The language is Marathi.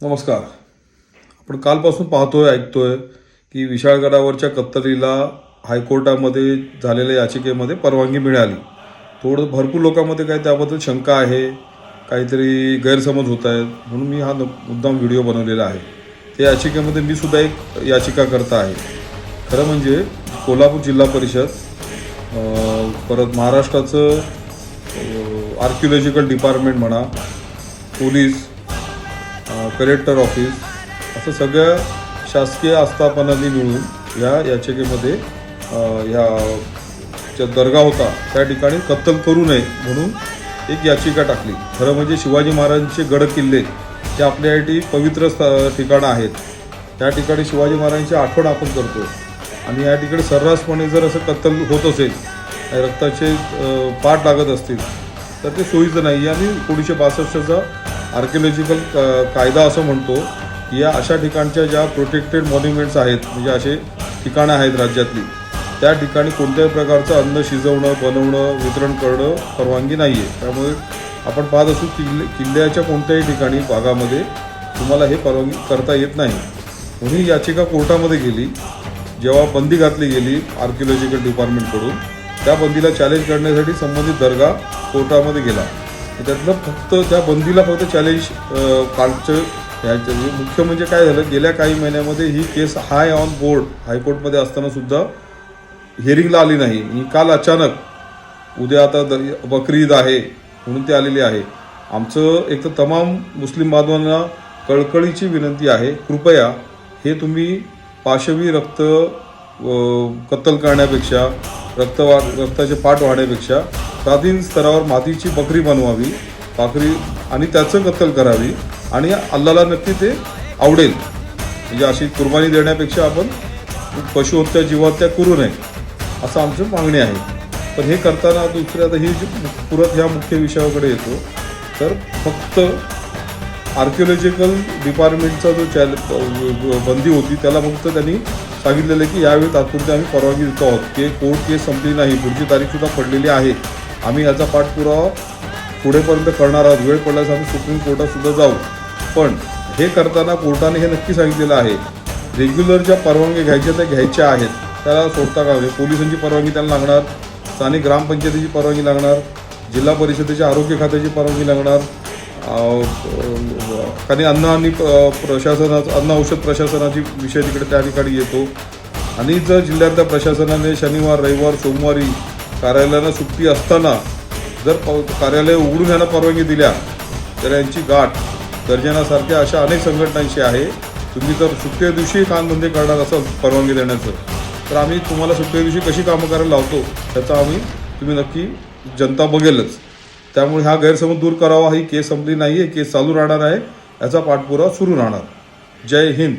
नमस्कार. आपण कालपासून पाहतोय ऐकतोय की विशाळगडावरच्या कत्तलीला हायकोर्टामध्ये झालेल्या याचिकेमध्ये परवानगी मिळाली. थोडं भरपूर लोकांमध्ये काही त्याबद्दल शंका आहे काहीतरी गैरसमज होत आहेत म्हणून मी हा मुद्दाम व्हिडिओ बनवलेला आहे. त्या याचिकेमध्ये मी सुद्धा एक याचिका करता आहे. खरं म्हणजे कोल्हापूर जिल्हा परिषद परत महाराष्ट्राचं आर्किओलॉजिकल डिपार्टमेंट म्हणा पोलीस कलेक्टर ऑफिस असं सगळ्या शासकीय आस्थापनांनी मिळून या याचिकेमध्ये ह्या ज्या दर्गा होता त्या ठिकाणी कत्तल करू नये म्हणून एक याचिका टाकली. खरं म्हणजे शिवाजी महाराजांचे गड किल्ले हे आपल्यासाठी पवित्र ठिकाणं आहेत त्या ठिकाणी शिवाजी महाराजांची आठवण आपण करतो आणि या ठिकाणी सर्रासपणे जर असं कत्तल होत असेल रक्ताचे पाठ लागत असतील तर ते सोयीचं नाही. आणि एकोणीसशे बासष्टचा आर्किओलॉजिकल uh, कायदा असं म्हणतो की या अशा ठिकाणच्या ज्या प्रोटेक्टेड मॉन्युमेंट्स आहेत म्हणजे असे ठिकाणं आहेत राज्यातली त्या ठिकाणी कोणत्याही प्रकारचं अन्न शिजवणं बनवणं वितरण करणं परवानगी नाही आहे त्यामुळे आपण पाहत असू किल्ले किल्ल्याच्या कोणत्याही ठिकाणी भागामध्ये तुम्हाला हे परवानगी करता येत नाही. म्हणून याचिका कोर्टामध्ये गेली जेव्हा बंदी घातली गेली आर्किओलॉजिकल डिपार्टमेंटकडून त्या बंदीला चॅलेंज करण्यासाठी संबंधित दर्गा कोर्टामध्ये गेला. त्यातलं फक्त त्या बंदीला फक्त चॅलेंज कालचं याच्या मुख्य म्हणजे काय झालं गेल्या काही महिन्यामध्ये ही केस हाय ऑन बोर्ड हायकोर्टमध्ये असताना सुद्धा हिअरिंगला आली नाही. ही काल अचानक उद्या आता द- बकरी ईद आहे म्हणून ती आलेली आहे. आमचं एक तर तमाम मुस्लिम बांधवांना कळकळीची विनंती आहे कृपया हे तुम्ही पाशवी रक्त कत्तल करण्यापेक्षा रक्त वा रक्ताचे पाठ वाहण्यापेक्षा प्राचीन स्तरावर मातीची बकरी बनवावी भाकरी आणि त्याचं कत्तल करावी आणि अल्लाला नक्की ते आवडेल. म्हणजे अशी कुर्बानी देण्यापेक्षा आपण पशुहत्या जीवहत्या करू नये असं आमची मागणी आहे. पण हे करताना दुसऱ्या आता ही जी पुरत ह्या मुख्य विषयाकडे येतो तर फक्त आर्किओलॉजिकल डिपार्टमेंटचा जो चॅल बंदी होती त्याला फक्त त्यांनी सांगितलेलं आहे की यावेळी तात्पुरते आम्ही परवानगी देतो आहोत. की कोर्ट केस संपली नाही पुढची तारीखसुद्धा पडलेली आहे. आम्ही याचा पाठपुरावा पुढेपर्यंत करणार आहोत. वेळ पडल्यास आम्ही सुप्रीम कोर्टातसुद्धा जाऊ. पण हे करताना कोर्टाने हे नक्की सांगितलेलं आहे रेग्युलर ज्या परवानगी घ्यायच्या त्या घ्यायच्या आहेत त्याला सोडता का? म्हणजे पोलिसांची परवानगी त्यांना लागणार स्थानिक ग्रामपंचायतीची परवानगी लागणार जिल्हा परिषदेच्या आरोग्य खात्याची परवानगी लागणार काही अन्न आणि प- प्रशासनाचं अन्न औषध प्रशासनाची विषय तिकडे त्या ठिकाणी येतो. आणि जर जिल्ह्यातल्या प्रशासनाने शनिवार रविवार सोमवारी कार्यालयानं सुट्टी असताना जर प- कार्यालय उघडून यांना परवानगी दिल्या तर यांची गाठ गर्जनासारख्या अशा अनेक संघटनांशी आहे. तुम्ही जर सुट्ट्या दिवशी कामधंदे करणार असं परवानगी देण्याचं तर आम्ही तुम्हाला सुट्ट्या दिवशी कशी कामं करायला लावतो त्याचा आम्ही तुम्ही नक्की जनता बघेलच. त्यामुळे हा गैरसमज दूर करावा. ही केस संपली नाही आहे केस चालू राहणार आहे. याचा पाठपुरावा सुरू राहणार. जय हिंद.